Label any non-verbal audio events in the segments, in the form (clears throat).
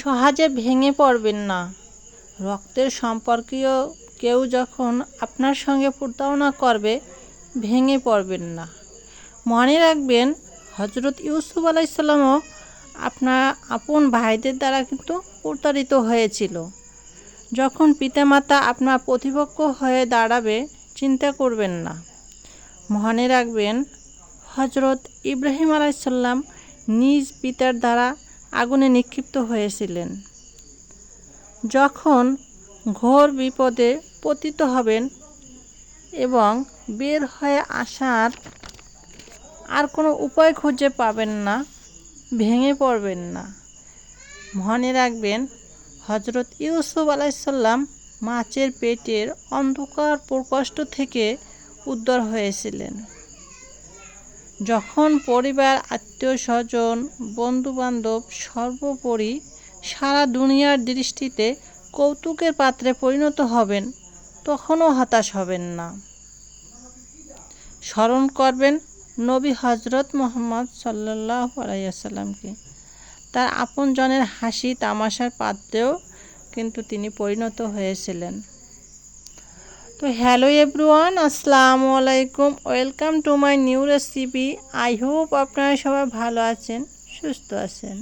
সহজে ভেঙে পড়বেন না। রক্তের সম্পর্কীয় কেউ যখন আপনার সঙ্গে প্রতারণা করবে, ভেঙে পড়বেন না। মনে রাখবেন হজরত ইউসুফ আলাইসাল্লামও আপনার আপন ভাইদের দ্বারা কিন্তু প্রতারিত হয়েছিল। যখন পিতামাতা আপনার প্রতিপক্ষ হয়ে দাঁড়াবে, চিন্তা করবেন না। মনে রাখবেন হজরত ইব্রাহিম আলাইসাল্লাম নিজ পিতার দ্বারা আগুনে নিক্ষিপ্ত হয়েছিলেন। যখন ঘোর বিপদে পতিত হবেন এবং বের হয়ে আসার আর কোনো উপায় খুঁজে পাবেন না, ভেঙে পড়বেন না। মনে রাখবেন হজরত ইউসুফ আলাইসাল্লাম মাছের পেটের অন্ধকার প্রকষ্ট থেকে উদ্ধার হয়েছিলেন। যখন পরিবার, আত্মীয় স্বজন, বন্ধুবান্ধব সর্বোপরি সারা দুনিয়ার দৃষ্টিতে কৌতুকের পাত্রে পরিণত হবেন, তখনও হতাশ হবেন না। স্মরণ করবেন নবী হজরত মোহাম্মদ সাল্লাহ আলাইসাল্লামকে তার আপনজনের হাসি, তামাশার পাত্রেও কিন্তু তিনি পরিণত হয়েছিলেন। তো হ্যালো এভরিওয়ান, আসসালামু আলাইকুম। Welcome to my new recipe. I hope আপনারা সবাই ভালো আছেন, সুস্থ আছেন।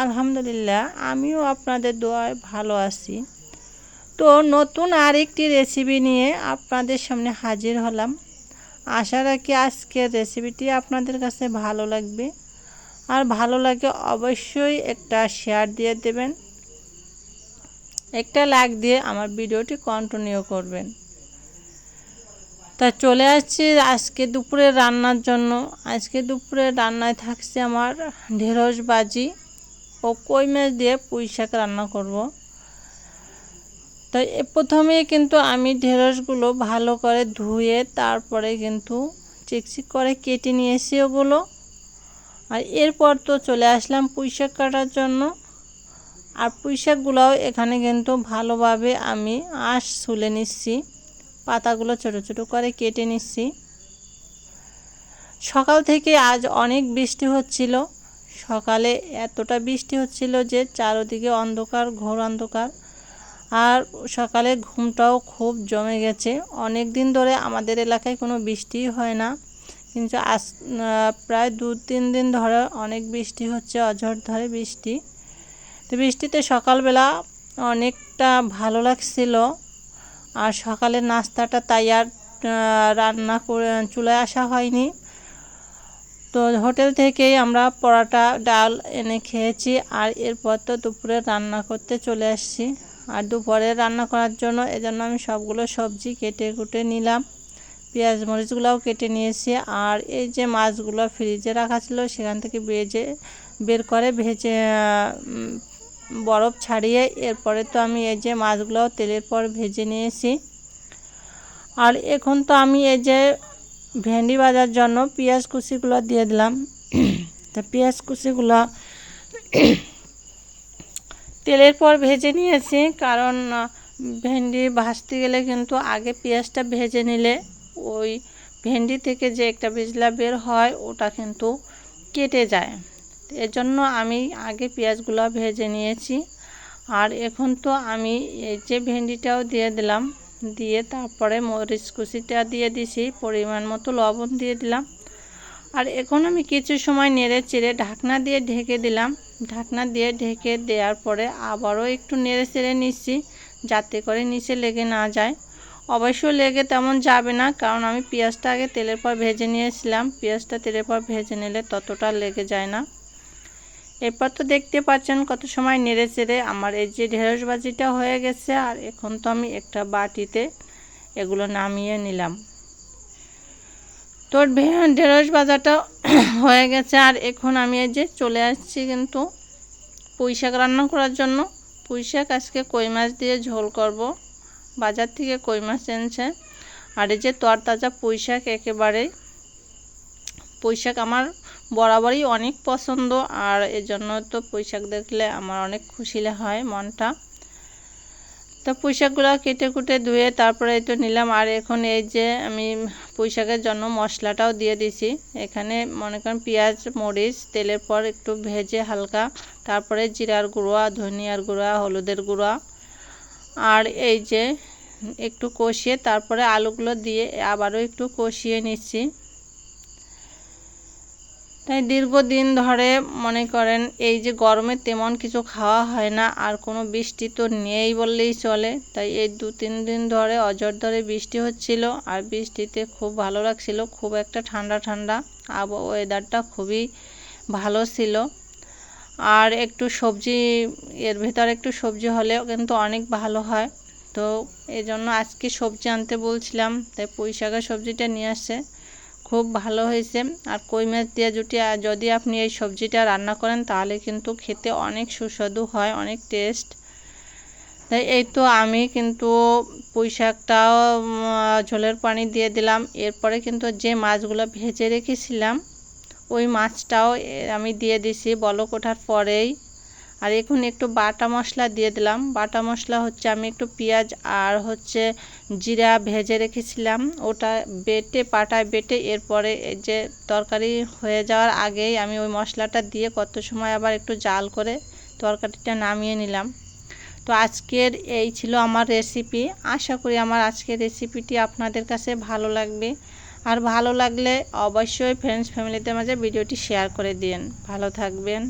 আলহামদুলিল্লাহ, আমিও আপনাদের দোয়ায় ভালো আছি। তো নতুন আরেকটি রেসিপি নিয়ে আপনাদের সামনে হাজির হলাম। আশা রাখি আজকের রেসিপিটি আপনাদের কাছে ভালো লাগবে। আর ভালো লাগে অবশ্যই একটা শেয়ার দিয়ে দেবেন। একটা লাইক দিয়ে আমার ভিডিওটি কন্টিনিউ করবেন। তা চলে আসছি আজকে দুপুরে রান্নার জন্য। আজকে দুপুরে রান্নায় থাকছে আমার ঢেঁড়স বাজি ও কই মাছ দিয়ে পুঁই শাক রান্না করব। তো প্রথমেই কিন্তু আমি ঢেঁড়সগুলো ভালো করে ধুয়ে তারপরে কিন্তু চিকচিক করে কেটে নিয়েছি ওগুলো। আর এরপর তো চলে আসলাম পুঁই শাক কাটার জন্য। আর পুঁই শাকগুলোও এখানে কিন্তু ভালোভাবে আমি আঁশ ছুলে নিচ্ছি। পাতাগুলো ছোট ছোট করে কেটে নিচ্ছি। সকাল থেকে আজ অনেক বৃষ্টি হচ্ছিল। সকালে এতটা বৃষ্টি হচ্ছিল যে চারোদিকে অন্ধকার, ঘোর অন্ধকার। আর সকালে ঘুমটাও খুব জমে গেছে। অনেক দিন ধরে আমাদের এলাকায় কোনো বৃষ্টিই হয় না। কিন্তু আজ প্রায় দু তিন দিন ধরে অনেক বৃষ্টি হচ্ছে অঝড় ধরে বৃষ্টি। তো বৃষ্টিতে সকালবেলা অনেকটা ভালো লাগছিল। আর সকালের নাস্তাটা তাই আর রান্না করে চুলায় আসা হয়নি। তো হোটেল থেকেই আমরা পরোটা, ডাল এনে খেয়েছি আর এরপর তো দুপুরে রান্না করতে চলে আসছি। আর দুপুরে রান্না করার জন্য এজন্য আমি সবগুলো সবজি কেটে কুটে নিলাম। পেঁয়াজ মরিচগুলোও কেটে নিয়েছি আর এই যে মাছগুলো ফ্রিজে রাখা ছিল সেখান থেকে ভেজে, বের করে ভেজে বরফ ছাড়িয়ে এরপরে তো আমি এই যে মাছগুলো তেলের পর ভেজে নিয়েছি। আর এখন তো আমি এই যে ভেন্ডি ভাজার জন্য পেঁয়াজ কুচিগুলো দিয়ে দিলাম। তা পেঁয়াজ কুচিগুলো তেলের পর ভেজে নিয়েছি, কারণ ভেন্ডি ভাজতে গেলে কিন্তু আগে পেঁয়াজটা ভেজে নিলে ওই ভেন্ডি থেকে যে একটা বিজলা বের হয়, ওটা কিন্তু কেটে যায়। এর জন্য আমি আগে পেঁয়াজগুলো ভেজে নিয়েছি। আর এখন তো আমি এই যে ভেন্ডিটাও দিয়ে দিলাম, দিয়ে তারপরে মরিচ কুচিটা দিয়ে দিছি, পরিমাণ মতো লবণ দিয়ে দিলাম। আর এখন আমি কিছু সময় নেড়ে চেড়ে ঢাকনা দিয়ে ঢেকে দিলাম। ঢাকনা দিয়ে ঢেকে দেওয়ার পরে আবারও একটু নেড়ে চেড়ে নিচ্ছি, যাতে করে নিচে লেগে না যায়। অবশ্য লেগে তেমন যাবে না, কারণ আমি পেঁয়াজটা আগে তেলের পর ভেজে নিয়েছিলাম। পেঁয়াজটা তেলের পর ভেজে নিলে ততটা লেগে যায় না। এরপর তো দেখতে পাচ্ছেন কত সময় নেড়ে চেড়ে আমার এই যে ঢেঁড়স বাজিটা হয়ে গেছে, আর এখন তো আমি একটা বাটিতে এগুলো নামিয়ে নিলাম। তোর ঢেঁড়স বাজাটা (clears throat) হয়ে গেছে, আর এখন আমি এই যে চলে আসছি কিন্তু পুঁই শাক রান্না করার জন্য। পুঁই শাক আজকে কই মাছ দিয়ে ঝোল করব, বাজার থেকে কই মাছ এনেছে আর এই যে তরতাজা পুঁই শাক একেবারে পুঁই আমার বরাবরই অনেক পছন্দ আর এজন্য তো পুঁই দেখলে আমার অনেক খুশি হয় মনটা। তো পুঁইশাকগুলো কেটে কুটে ধুয়ে তারপরে তো নিলাম আর এখন এই যে আমি পুঁইশাকের জন্য মশলাটাও দিয়ে দিছি। এখানে মনে করেন পেঁয়াজ, মরিচ, তেলের পর একটু ভেজে হালকা তারপরে জিরার গুঁড়া, ধনিয়ার গুঁড়া, হলুদের গুঁড়া আর এই যে একটু কষিয়ে তারপরে আলুগুলো দিয়ে আবারও একটু কষিয়ে নিচ্ছি। তাই দীর্ঘদিন ধরে মনে করেন, এই যে গরমে তেমন কিছু খাওয়া হয় না, আর কোনো বৃষ্টি তো নেই বললেই চলে। তাই এই দু তিন দিন ধরে অজর ধরে বৃষ্টি হচ্ছিল, আর বৃষ্টিতে খুব ভালো লাগছিল, খুব একটা ঠান্ডা ঠান্ডা আব ওয়েদারটা খুবই ভালো ছিল। আর একটু সবজি, এর ভেতর একটু সবজি হলেও কিন্তু অনেক ভালো হয়। তো এই জন্য আজকে সবজি আনতে বলছিলাম, তাই পুঁই শাকের সবজিটা নিয়ে আসছে। খুব ভালো হয়েছে। আর কই মাছ দিয়ে জুটি যদি আপনি এই সবজিটা রান্না করেন, তাহলে কিন্তু খেতে অনেক সুস্বাদু হয়, অনেক টেস্ট তাই এই তো আমি কিন্তু পুঁই শাকটাও ঝোলের পানি দিয়ে দিলাম। এরপরে কিন্তু যে মাছগুলো ভেজে রেখেছিলাম, ওই মাছটাও আমি দিয়ে দিছি বলক ওঠার পরেই। আর এখন একটু বাটা মশলা দিয়ে দিলাম। বাটা মশলা হচ্ছে আমি একটু পেঁয়াজ আর হচ্ছে জিরা ভেজে রেখেছিলাম। ওটা বেটে পাটায় বেটে এরপরে যে তরকারি হয়ে যাওয়ার আগেই আমি ওই মশলাটা দিয়ে কত সময় আবার একটু জাল করে তরকারিটা নামিয়ে নিলাম। তো আজকের এই ছিল আমার রেসিপি আশা করি আমার আজকের রেসিপিটি আপনাদের কাছে ভালো লাগবে। আর ভালো লাগলে অবশ্যই ফ্রেন্ডস ফ্যামিলিদের মাঝে ভিডিওটি শেয়ার করে দিন। ভালো থাকবেন।